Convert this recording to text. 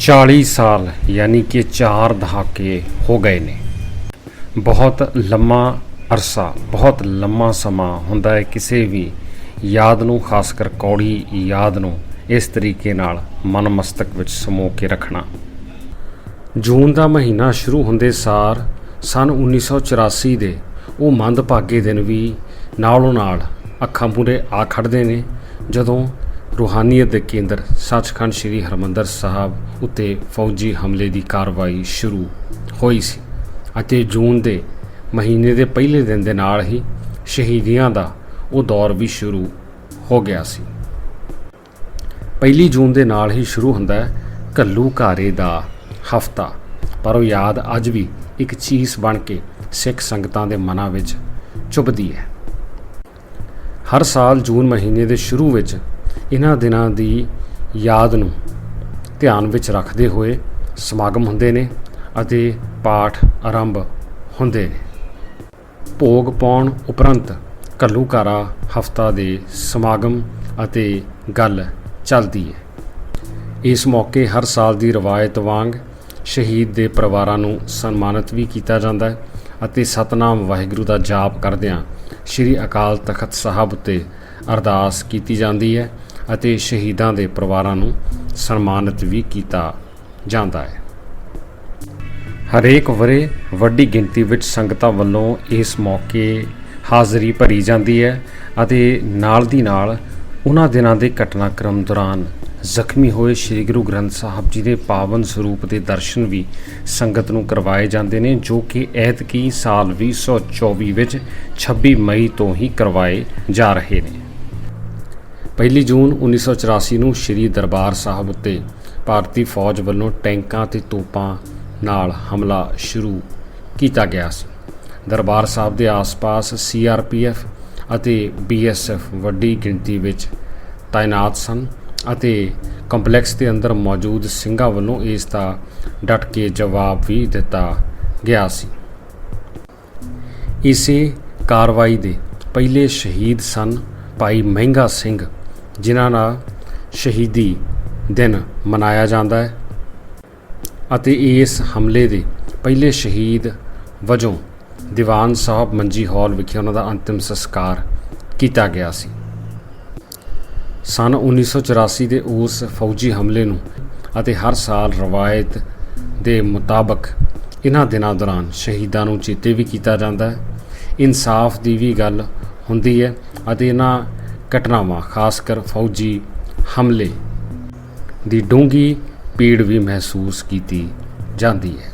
40 ਸਾਲ ਯਾਨੀ ਕਿ 4 ਦਹਾਕੇ ਹੋ ਗਏ ਨੇ। ਬਹੁਤ ਲੰਮਾ ਅਰਸਾ, ਬਹੁਤ ਲੰਮਾ ਸਮਾਂ ਹੁੰਦਾ ਹੈ ਕਿਸੇ ਵੀ ਯਾਦ ਨੂੰ, ਖਾਸ ਕਰ ਕੌੜੀ ਯਾਦ ਨੂੰ, ਇਸ ਤਰੀਕੇ ਨਾਲ ਮਨ ਮਸਤਕ ਵਿੱਚ ਸਮੋ ਕੇ ਰੱਖਣਾ। ਜੂਨ ਦਾ ਮਹੀਨਾ ਸ਼ੁਰੂ ਹੁੰਦੇ ਸਾਰ ਸਨ 1984 ਦੇ, ਉਹ ਮੰਦਭਾਗੇ ਦਿਨ ਵੀ ਨਾਲੋਂ ਨਾਲ ਅੱਖਾਂ ਮੂਹਰੇ ਆ ਖੜਦੇ ਨੇ, ਜਦੋਂ ਰੂਹਾਨੀਅਤ ਦੇ ਕੇਂਦਰ ਸੱਚਖੰਡ ਸ੍ਰੀ ਹਰਮੰਦਰ ਸਾਹਿਬ ਉੱਤੇ ਫੌਜੀ ਹਮਲੇ ਦੀ ਕਾਰਵਾਈ ਸ਼ੁਰੂ ਹੋਈ ਸੀ ਅਤੇ ਜੂਨ ਦੇ ਮਹੀਨੇ ਦੇ ਪਹਿਲੇ ਦਿਨ ਦੇ ਨਾਲ ਹੀ ਸ਼ਹੀਦੀਆਂ ਦਾ ਉਹ ਦੌਰ ਵੀ ਸ਼ੁਰੂ ਹੋ ਗਿਆ ਸੀ। ਪਹਿਲੀ ਜੂਨ ਦੇ ਨਾਲ ਹੀ ਸ਼ੁਰੂ ਹੁੰਦਾ ਹੈ ਕੱਲੂ ਘਾਰੇ ਦਾ ਹਫਤਾ। ਪਰ ਉਹ ਯਾਦ ਅੱਜ ਵੀ ਇੱਕ ਚੀਜ਼ ਬਣ ਕੇ ਸਿੱਖ ਸੰਗਤਾਂ ਦੇ ਮਨਾਂ ਵਿੱਚ ਚੁਭਦੀ ਹੈ। ਹਰ ਸਾਲ ਜੂਨ ਮਹੀਨੇ ਦੇ ਸ਼ੁਰੂ ਵਿੱਚ ਇਹਨਾਂ ਦਿਨਾਂ ਦੀ ਯਾਦ ਨੂੰ ਧਿਆਨ ਵਿੱਚ ਰੱਖਦੇ ਹੋਏ ਸਮਾਗਮ ਹੁੰਦੇ ਨੇ ਅਤੇ ਪਾਠ ਆਰੰਭ ਹੁੰਦੇ ਨੇ। ਭੋਗ ਪਾਉਣ ਉਪਰੰਤ ਘੱਲੂਘਾਰਾ ਹਫਤਾ ਦੇ ਸਮਾਗਮ ਅਤੇ ਗੱਲ ਚੱਲਦੀ ਹੈ। ਇਸ ਮੌਕੇ ਹਰ ਸਾਲ ਦੀ ਰਵਾਇਤ ਵਾਂਗ ਸ਼ਹੀਦ ਦੇ ਪਰਿਵਾਰਾਂ ਨੂੰ ਸਨਮਾਨਿਤ ਵੀ ਕੀਤਾ ਜਾਂਦਾ ਹੈ ਅਤੇ ਸਤਨਾਮ ਵਾਹਿਗੁਰੂ ਦਾ ਜਾਪ ਕਰਦਿਆਂ ਸ੍ਰੀ ਅਕਾਲ ਤਖਤ ਸਾਹਿਬ ਉੱਤੇ ਅਰਦਾਸ ਕੀਤੀ ਜਾਂਦੀ ਹੈ। ਅਤੇ ਸ਼ਹੀਦਾਂ ਦੇ ਪਰਿਵਾਰਾਂ ਨੂੰ ਸਨਮਾਨਿਤ ਵੀ ਕੀਤਾ ਜਾਂਦਾ ਹੈ। ਹਰੇਕ ਵਰੇ ਵੱਡੀ ਗਿਣਤੀ ਵਿੱਚ ਸੰਗਤਾਂ ਵੱਲੋਂ ਇਸ ਮੌਕੇ ਹਾਜ਼ਰੀ ਭਰੀ ਜਾਂਦੀ ਹੈ ਅਤੇ ਨਾਲ ਦੀ ਨਾਲ ਉਹਨਾਂ ਦਿਨਾਂ ਦੇ ਘਟਨਾਕ੍ਰਮ ਦੌਰਾਨ ਜ਼ਖਮੀ ਹੋਏ ਸ੍ਰੀ ਗੁਰੂ ਗ੍ਰੰਥ ਸਾਹਿਬ ਜੀ ਦੇ ਪਾਵਨ ਸਰੂਪ ਦੇ ਦਰਸ਼ਨ ਵੀ ਸੰਗਤ ਨੂੰ ਕਰਵਾਏ ਜਾਂਦੇ ਨੇ, ਜੋ ਕਿ ਐਤਕੀ ਸਾਲ 2024 ਵਿੱਚ 26 ਮਈ ਤੋਂ ਹੀ ਕਰਵਾਏ ਜਾ ਰਹੇ ਨੇ। ਪਹਿਲੀ ਜੂਨ 1984 ਨੂੰ ਸ੍ਰੀ ਦਰਬਾਰ ਸਾਹਿਬ ਉੱਤੇ ਭਾਰਤੀ ਫੌਜ ਵੱਲੋਂ ਟੈਂਕਾਂ ਤੇ ਤੋਪਾਂ ਨਾਲ ਹਮਲਾ ਸ਼ੁਰੂ ਕੀਤਾ ਗਿਆ ਸੀ। ਦਰਬਾਰ ਸਾਹਿਬ ਦੇ ਆਸ-ਪਾਸ ਸੀਆਰਪੀਐਫ ਅਤੇ ਬੀਐਸਐਫ ਵੱਡੀ ਗਿਣਤੀ ਵਿੱਚ ਤਾਇਨਾਤ ਸਨ ਅਤੇ ਕੰਪਲੈਕਸ ਦੇ ਅੰਦਰ ਮੌਜੂਦ ਸਿੰਘਾਂ ਵੱਲੋਂ ਇਸ ਦਾ ਡਟ ਕੇ ਜਵਾਬ ਵੀ ਦਿੱਤਾ ਗਿਆ ਸੀ। ਇਸੇ ਕਾਰਵਾਈ ਦੇ ਪਹਿਲੇ ਸ਼ਹੀਦ ਸਨ ਭਾਈ ਮਹਿੰਗਾ ਸਿੰਘ ਜਿਨ੍ਹਾਂ ਦਾ ਸ਼ਹੀਦੀ ਦਿਨ ਮਨਾਇਆ ਜਾਂਦਾ ਹੈ ਅਤੇ ਇਸ ਹਮਲੇ ਦੇ ਪਹਿਲੇ ਸ਼ਹੀਦ ਵਜੋਂ ਦੀਵਾਨ ਸਾਹਿਬ ਮੰਜੀ ਹਾਲ ਵਿਖੇ ਉਹਨਾਂ ਦਾ ਅੰਤਿਮ ਸੰਸਕਾਰ ਕੀਤਾ ਗਿਆ ਸੀ। ਸਨ 1984 ਦੇ ਉਸ ਫੌਜੀ ਹਮਲੇ ਨੂੰ ਅਤੇ ਹਰ ਸਾਲ ਰਵਾਇਤ ਦੇ ਮੁਤਾਬਕ ਇਹਨਾਂ ਦਿਨਾਂ ਦੌਰਾਨ ਸ਼ਹੀਦਾਂ ਨੂੰ ਚੇਤੇ ਵੀ ਕੀਤਾ ਜਾਂਦਾ ਹੈ। ਇਨਸਾਫ ਦੀ ਵੀ ਗੱਲ ਹੁੰਦੀ ਹੈ ਅਤੇ ਇਹਨਾਂ ਘਟਨਾਵਾਂ ਖਾਸ ਕਰ ਫੌਜੀ ਹਮਲੇ ਦੀ ਡੂੰਗੀ ਪੀੜ ਵੀ ਮਹਿਸੂਸ ਕੀਤੀ ਜਾਂਦੀ ਹੈ।